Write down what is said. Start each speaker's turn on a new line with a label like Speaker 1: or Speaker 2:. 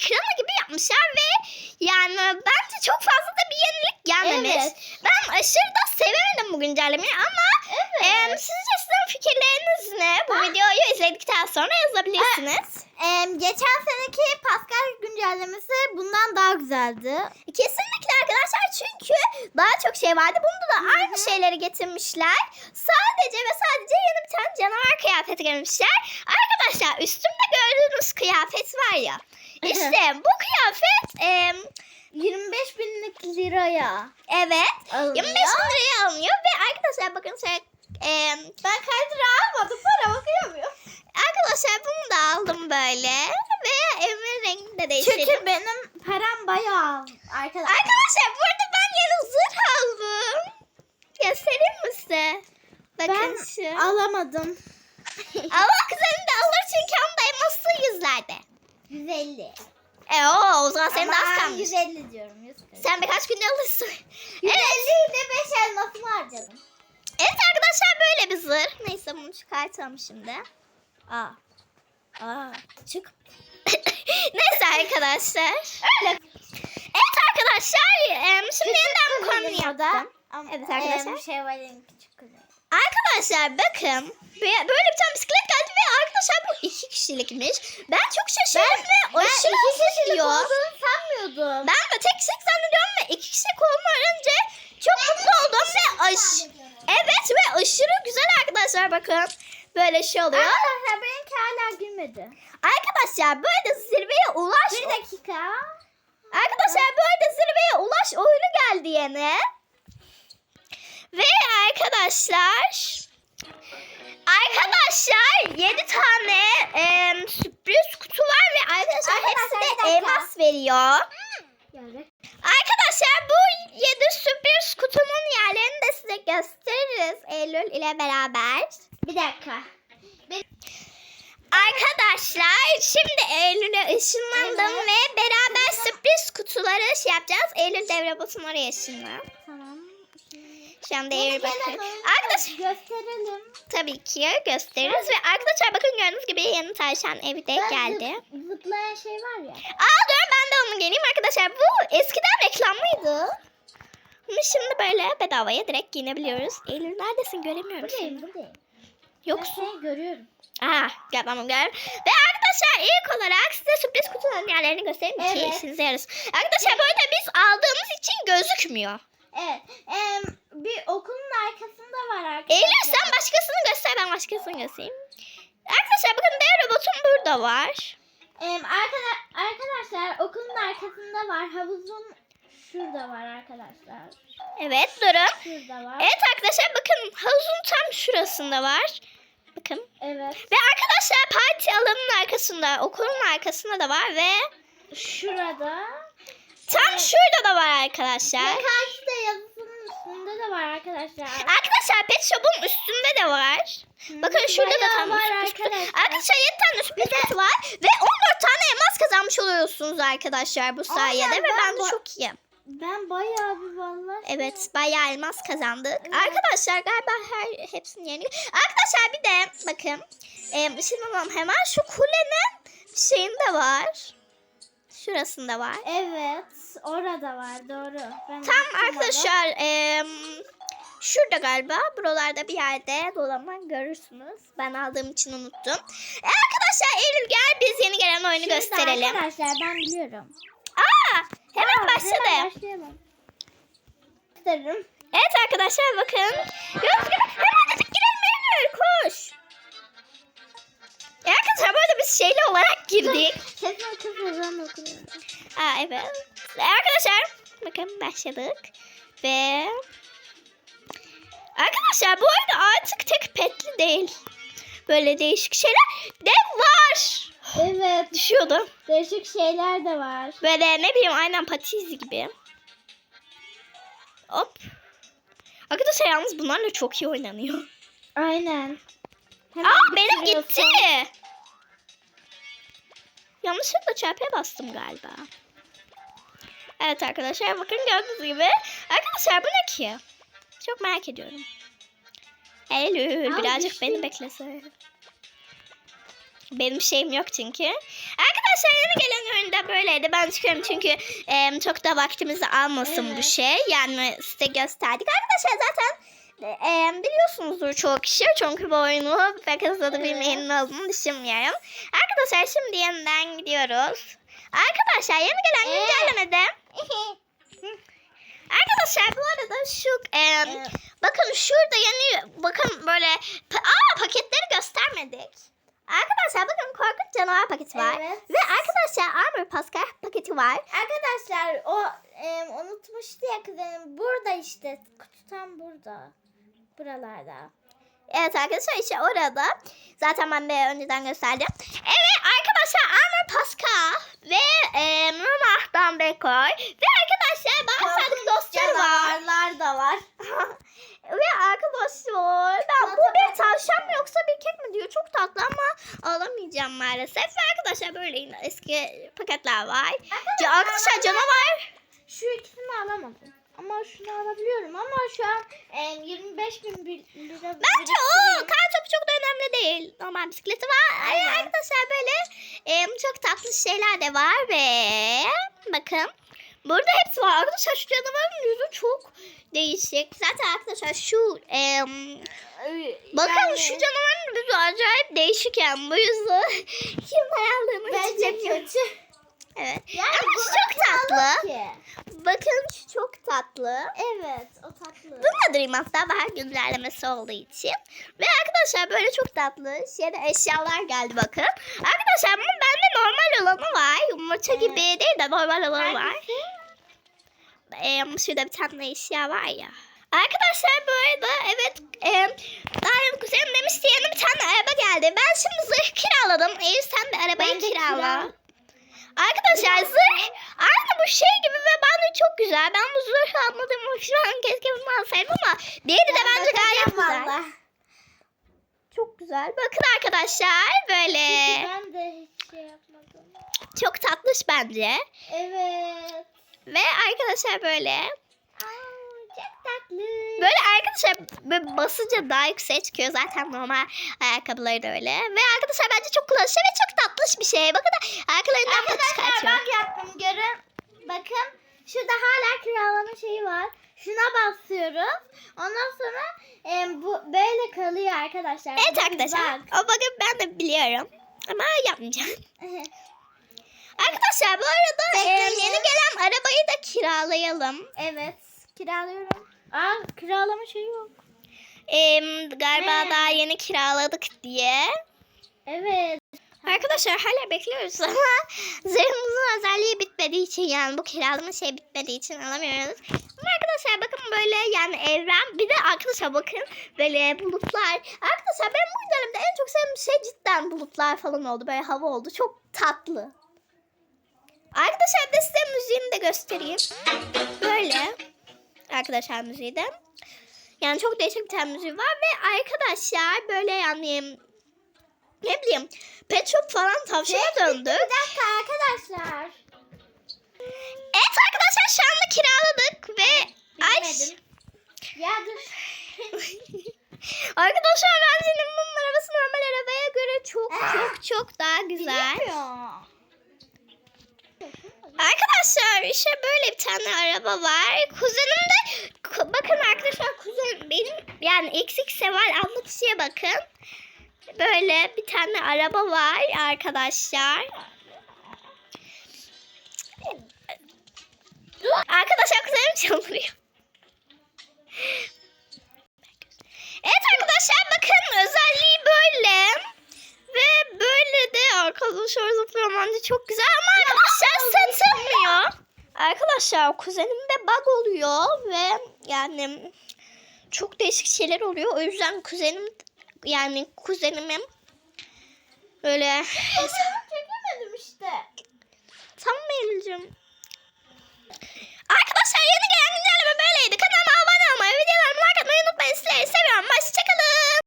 Speaker 1: ekranı gibi yapmışlar ve yani bence çok fazla da bir yenilik gelmemiş.
Speaker 2: Evet.
Speaker 1: Ben aşırı da sevemedim bu güncellemeyi ama em, sizce sizin fikirleriniz ne? Bu
Speaker 2: Ha.
Speaker 1: videoyu izledikten sonra yazabilirsiniz.
Speaker 2: Ee, geçen seneki Pascal güncellemesi bundan daha güzeldi.
Speaker 1: Kesinlikle arkadaşlar çünkü daha çok şey vardı. Bunda da aynı şeyleri getirmişler. Sadece ve sadece yeni bir tane canavar kıyafeti getirmişler. Arkadaşlar üstümde gördüğünüz kıyafet var ya. İşte bu kıyafet em,
Speaker 2: 25 binlik liraya
Speaker 1: evet
Speaker 2: alınıyor.
Speaker 1: 25 bin liraya alınıyor ve arkadaşlar bakın şöyle em,
Speaker 2: Ben kaydıra almadım para bakıyorum.
Speaker 1: arkadaşlar bunu da aldım böyle ve evimin rengini de değiştirdim.
Speaker 2: Çünkü benim param bayağı arkadaşlar.
Speaker 1: Arkadaşlar burada ben yeni zırh aldım. Göstereyim mi size? Bakın
Speaker 2: ben
Speaker 1: şu.
Speaker 2: alamadım.
Speaker 1: Allah kızarını da alır çünkü onun da elması yüzlerde.
Speaker 2: 150.
Speaker 1: E o, o zaman senin de az kalmış.
Speaker 2: 150 diyorum 140.
Speaker 1: Sen birkaç günde alırsın.
Speaker 2: 150
Speaker 1: Evet.
Speaker 2: ile 5 elmasımı harcadım.
Speaker 1: evet arkadaşlar böyle bir zırh. Neyse bunu çıkartalım şimdi. Aa. Aa. Çık. Neyse arkadaşlar.
Speaker 2: Öyle.
Speaker 1: Evet arkadaşlar. Şimdi yeniden bu konuyu yaptım. Evet arkadaşlar.
Speaker 2: Küçük kızı.
Speaker 1: Arkadaşlar bakın böyle bir tane bisiklet geldi ve arkadaşlar bu iki kişilikmiş. Ben çok şaşırdım ve
Speaker 2: Ben
Speaker 1: aşırı
Speaker 2: iki kişilik
Speaker 1: hızlıyor.
Speaker 2: olduğunu sanmıyordum.
Speaker 1: Ben de tek kişilik zannediyorum ve iki kişilik olduğunu öğrenince çok mutlu oldum ve aş evet ve aşırı güzel arkadaşlar bakın. Böyle şey oluyor.
Speaker 2: Arkadaşlar benimki hala girmedi.
Speaker 1: Arkadaşlar böyle zirveye ulaş.
Speaker 2: Bir dakika.
Speaker 1: Arkadaşlar böyle zirveye ulaş oyunu geldi yine. Arkadaşlar Arkadaşlar 7 tane em, sürpriz kutu var ve arkadaşlar
Speaker 2: Arkadaşlar,
Speaker 1: hepsi
Speaker 2: bir
Speaker 1: de elmas veriyor.
Speaker 2: Yani.
Speaker 1: Arkadaşlar bu 7 sürpriz kutunun yerlerini de size gösteririz Eylül ile beraber.
Speaker 2: Bir dakika.
Speaker 1: Arkadaşlar şimdi Eylül'e ışınlandım
Speaker 2: Evet.
Speaker 1: ve beraber sürpriz kutuları şey yapacağız. Eylül devre basın oraya ışınlan.
Speaker 2: Tamam.
Speaker 1: Anda Eylül bakın. Arkadaşlar
Speaker 2: gösterelim.
Speaker 1: tabii ki gösteririz ve arkadaşlar bakın gördüğünüz gibi yeni tavşan evi de geldi.
Speaker 2: Zıp, zıplayan şey var ya.
Speaker 1: Aa dur ben de onu geleyim arkadaşlar. Bu eskiden reklamlıydı. Ama şimdi böyle bedavaya direkt giyinebiliyoruz. Eylül neredesin göremiyorum seni.
Speaker 2: Buradayım buradayım.
Speaker 1: Yoksun.
Speaker 2: Ben seni görüyorum.
Speaker 1: Aa gel tamam gel. Ve arkadaşlar ilk olarak size sürpriz kutuların yerlerini göstereyim ki
Speaker 2: Evet.
Speaker 1: işinize yarasın. Arkadaşlar bu arada biz aldığımız için gözükmüyor.
Speaker 2: Evet. em, bir okulun arkasında var arkadaşlar.
Speaker 1: Eylül sen başkasını göster ben başkasını göstereyim. Arkadaşlar bakın dev robotum burada var.
Speaker 2: Em, arkada- arkadaşlar okulun arkasında var. Havuzun şurada var arkadaşlar.
Speaker 1: Evet durun.
Speaker 2: Şurada var.
Speaker 1: Evet arkadaşlar bakın havuzun tam şurasında var. Bakın.
Speaker 2: Evet.
Speaker 1: Ve arkadaşlar parti alanının arkasında, okulun arkasında da var ve
Speaker 2: Şurada.
Speaker 1: tam şurada da var arkadaşlar.
Speaker 2: Ve karşıda yazısının var arkadaşlar.
Speaker 1: Arkadaşlar pet shop'un üstünde de var. Bakın şurada da tam
Speaker 2: var arkadaşlar.
Speaker 1: Arkadaşlar 7 tane kutu var ve 14 tane elmas kazanmış oluyorsunuz arkadaşlar bu sayede
Speaker 2: Aynen,
Speaker 1: ve
Speaker 2: ben
Speaker 1: ben de çok iyiyim.
Speaker 2: Ben bayağı bir vallahi.
Speaker 1: Evet bayağı elmas kazandık. Arkadaşlar galiba her hepsini yeni. Arkadaşlar bir de bakın. E, şimdi hemen şu kulenin şeyinde var. Şurasında var.
Speaker 2: Evet. Orada var doğru. Ben
Speaker 1: Tam arkadaşlar e, şurada galiba buralarda bir yerde dolaman görürsünüz. Ben aldığım için unuttum. E, arkadaşlar Eylül gel biz yeni gelen oyunu
Speaker 2: Şurada
Speaker 1: gösterelim.
Speaker 2: Arkadaşlar ben biliyorum.
Speaker 1: Aa hemen
Speaker 2: Aa,
Speaker 1: başladı.
Speaker 2: Hemen başlayalım. Gösteririm.
Speaker 1: Evet arkadaşlar bakın. Gibi hemen dedik girelim Eylül koş. Biz şeyli olarak girdik.
Speaker 2: Okuyorum.
Speaker 1: Aa evet. Arkadaşlar bakın başladık. Ve arkadaşlar bu oyunda artık tek petli değil. Böyle değişik şeyler de var.
Speaker 2: Evet.
Speaker 1: Düşüyordu.
Speaker 2: Değişik şeyler de var.
Speaker 1: Böyle ne bileyim aynen patiz gibi. Hop. Arkadaşlar yalnız bunlarla çok iyi oynanıyor.
Speaker 2: Aynen.
Speaker 1: Aa benim gitti. Yanlışlıkla çarpıya bastım galiba. Evet arkadaşlar bakın gördüğünüz gibi. Arkadaşlar bu ne ki? Çok merak ediyorum. Eylül birazcık
Speaker 2: düştüm.
Speaker 1: beni beklese. Benim şeyim yok çünkü. Arkadaşlar yeni gelen oyunda böyleydi. Ben çıkıyorum çünkü e, çok da vaktimizi almasın bu
Speaker 2: Evet.
Speaker 1: şey. Yani size gösterdik. Arkadaşlar zaten e, biliyorsunuzdur çoğu kişi. Çünkü bu oyunu pek hızlı da bilmeyenin olduğunu düşünmüyorum. Arkadaşlar şimdi yeniden gidiyoruz. Arkadaşlar yeni gelen güncellemede Arkadaşlar bu arada şu e, bakın şurada yeni bakın böyle pa- aa paketleri göstermedik. Arkadaşlar bakın korkunç canavar paketi var.
Speaker 2: Evet.
Speaker 1: Ve arkadaşlar Armor Pascal paketi var.
Speaker 2: Arkadaşlar o e, unutmuştu ya kuzenim. Burada işte. Kutu tam burada. Buralarda.
Speaker 1: Evet arkadaşlar işte orada. Zaten ben de önceden gösterdim. Evet arkadaşlar Armor Pascal ve e, Rumah'tan Bekoy. Ve arkadaşlar bazı dostları var.
Speaker 2: Canavarlar da var.
Speaker 1: Ve arkadaşlar ben bu bir tavşan mı yoksa bir kek mi diyor. Çok tatlı ama alamayacağım maalesef. Ve arkadaşlar böyle yine eski paketler var. Arkadaşlar
Speaker 2: ben-
Speaker 1: canavar.
Speaker 2: Şu ikisini alamadım. Ama şunu alabiliyorum ama şu an e, 25 bin bir lira
Speaker 1: Bence o kar topu çok da önemli değil. Normal bisikleti var. Ay,
Speaker 2: Aynen.
Speaker 1: Arkadaşlar böyle e, çok tatlı şeyler de var ve bakın. Burada hepsi var. Arkadaşlar şu canavarın yüzü çok değişik. Zaten arkadaşlar şu e, bakın şu canavarın yüzü acayip değişik yani. Bu yüzü kim hayallerini
Speaker 2: Bence kötü.
Speaker 1: Evet.
Speaker 2: Yani
Speaker 1: Ama
Speaker 2: bu
Speaker 1: çok tatlı.
Speaker 2: Ki.
Speaker 1: Bakın şu çok tatlı.
Speaker 2: Evet o tatlı.
Speaker 1: Bunun da Dream hatta bahar güncellemesi olduğu için. Ve arkadaşlar böyle çok tatlı şeyde eşyalar geldi bakın. Arkadaşlar bunun bende normal olanı var. Yumurta
Speaker 2: Evet.
Speaker 1: gibi değil de normal olanı var. Ee, şurada bir tane eşya var ya. Arkadaşlar bu arada evet e, daha yeni kuzenim demişti yeni bir tane araba geldi. Ben şimdi zırh kiraladım. Eğer sen bir arabayı
Speaker 2: Ben de
Speaker 1: kirala. Arkadaşlar zırh aynı bu şey gibi ve bence çok güzel. Ben bu zırhı anladığımı şu an keşke bunu alsaydım ama diğeri de
Speaker 2: Ben
Speaker 1: bence gayet güzel.
Speaker 2: valla.
Speaker 1: Çok güzel. Bakın arkadaşlar böyle
Speaker 2: Çünkü ben de hiç şey yapmadım.
Speaker 1: çok tatlış bence.
Speaker 2: Evet.
Speaker 1: Ve arkadaşlar böyle
Speaker 2: Aa.
Speaker 1: Böyle arkadaşlar böyle basınca daha yükseğe çıkıyor. Zaten normal ayakkabıları da öyle. Ve arkadaşlar bence çok kullanışlı ve çok tatlış bir şey. Bakın da arkalarından pat
Speaker 2: Arkadaşlar
Speaker 1: çıkartıyor.
Speaker 2: bak yaptım görün. Bakın şurada hala kiralama şeyi var. Şuna basıyoruz. Ondan sonra e, bu böyle kalıyor arkadaşlar.
Speaker 1: Evet
Speaker 2: Bakın,
Speaker 1: arkadaşlar.
Speaker 2: bak.
Speaker 1: O bakın ben de biliyorum. Ama yapmayacağım. Arkadaşlar bu arada e, yeni gelen arabayı da kiralayalım.
Speaker 2: evet. Kiralıyorum. Aa kiralama şeyi yok.
Speaker 1: E, galiba
Speaker 2: Ne?
Speaker 1: daha yeni kiraladık diye.
Speaker 2: Evet.
Speaker 1: Arkadaşlar hala bekliyoruz ama zırhımızın özelliği bitmediği için yani bu kiralama şey bitmediği için alamıyoruz. Ama arkadaşlar bakın böyle yani evren bir de arkadaşlar bakın böyle bulutlar. Arkadaşlar ben bu dönemde en çok sevdiğim şey cidden bulutlar falan oldu. Böyle hava oldu. Çok tatlı. Arkadaşlar bir de size müziğini de göstereyim. Böyle. Arkadaşlar müziği de. Yani çok değişik bir tane müziği var ve arkadaşlar böyle yani ne bileyim pet shop falan tavşana döndü.
Speaker 2: Bir dakika arkadaşlar.
Speaker 1: Evet arkadaşlar şu anda kiraladık ve
Speaker 2: Bilemedim. Ya dur.
Speaker 1: arkadaşlar bence bunun arabası normal arabaya göre çok
Speaker 2: Ah.
Speaker 1: çok çok daha güzel.
Speaker 2: Bilmiyorum.
Speaker 1: Arkadaşlar işte böyle bir tane araba var. Kuzenim de bakın arkadaşlar kuzenim benim yani eksik seval adlı kişiye bakın. Böyle bir tane araba var arkadaşlar. Arkadaşlar kuzenim çıldırıyor. Evet arkadaşlar bakın özelliği böyle. Ve böyle zıplıyor bence çok güzel ama arkadaşlar satılmıyor. Arkadaşlar kuzenimde bug oluyor ve yani çok değişik şeyler oluyor. O yüzden kuzenim yani kuzenimin böyle
Speaker 2: Çekemedim işte.
Speaker 1: Tamam Eylül'cüm. Arkadaşlar yeni gelen güncelleme böyleydi. Kanalıma abone olmayı, videolarımı like atmayı unutmayın. Sizleri seviyorum. Hoşçakalın.